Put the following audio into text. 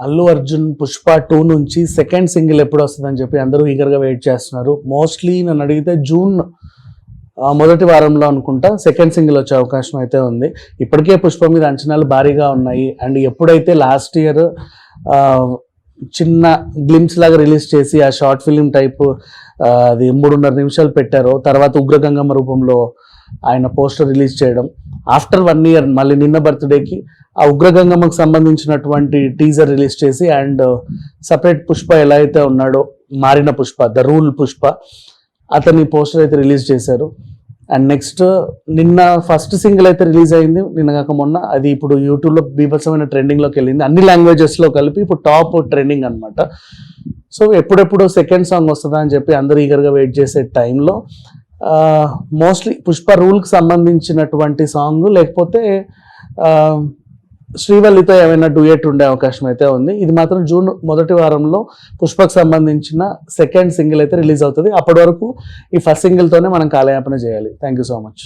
Allu Arjun Pushpa two నుంచి second single ఎప్పుడు వస్తుందని చెప్పి అందరూ ఈగర్గా వెయిట్ చేస్తున్నారు. మోస్ట్లీ నన్ను అడిగితే జూన్ మొదటి వారంలో అనుకుంటా సెకండ్ సింగిల్ వచ్చే అవకాశం అయితే ఉంది. ఇప్పటికే పుష్ప మీద అంచనాలు భారీగా ఉన్నాయి. అండ్ ఎప్పుడైతే లాస్ట్ ఇయర్ చిన్న గ్లిమ్స్ లాగా రిలీజ్ చేసి ఆ షార్ట్ ఫిలిం టైప్ అది మూడున్నర నిమిషాలు పెట్టారో తర్వాత ఉగ్రగంగమ్మ రూపంలో ఆయన పోస్టర్ రిలీజ్ చేయడం. ఆఫ్టర్ వన్ ఇయర్ మళ్ళీ నిన్న బర్త్డేకి ఆ ఉగ్రగంగమ్మకు సంబంధించినటువంటి టీజర్ రిలీజ్ చేసి అండ్ uh, సపరేట్ పుష్ప ఎలా అయితే ఉన్నాడో మారిన పుష్ప ద రూల్ పుష్ప అతని పోస్టర్ అయితే రిలీజ్ చేశారు. అండ్ నెక్స్ట్ నిన్న ఫస్ట్ సింగిల్ అయితే రిలీజ్ అయింది. నిన్న కాక మొన్న అది ఇప్పుడు యూట్యూబ్లో బీభత్సమైన ట్రెండింగ్లోకి వెళ్ళింది. అన్ని లాంగ్వేజెస్లో కలిపి ఇప్పుడు టాప్ ట్రెండింగ్ అనమాట సో ఎప్పుడెప్పుడు సెకండ్ సాంగ్ వస్తుందా అని చెప్పి అందరూ ఈగర్గా వెయిట్ చేసే టైంలో మోస్ట్లీ పుష్ప రూల్కి సంబంధించినటువంటి సాంగ్ లేకపోతే శ్రీవల్లితో ఏమైనా డూయట్ ఉండే అవకాశం అయితే ఉంది. ఇది మాత్రం జూన్ మొదటి వారంలో పుష్పకు సంబంధించిన సెకండ్ సింగిల్ అయితే రిలీజ్ అవుతుంది. అప్పటి వరకు ఈ ఫస్ట్ సింగిల్తోనే మనం కాలయాపన చేయాలి. Thank you so much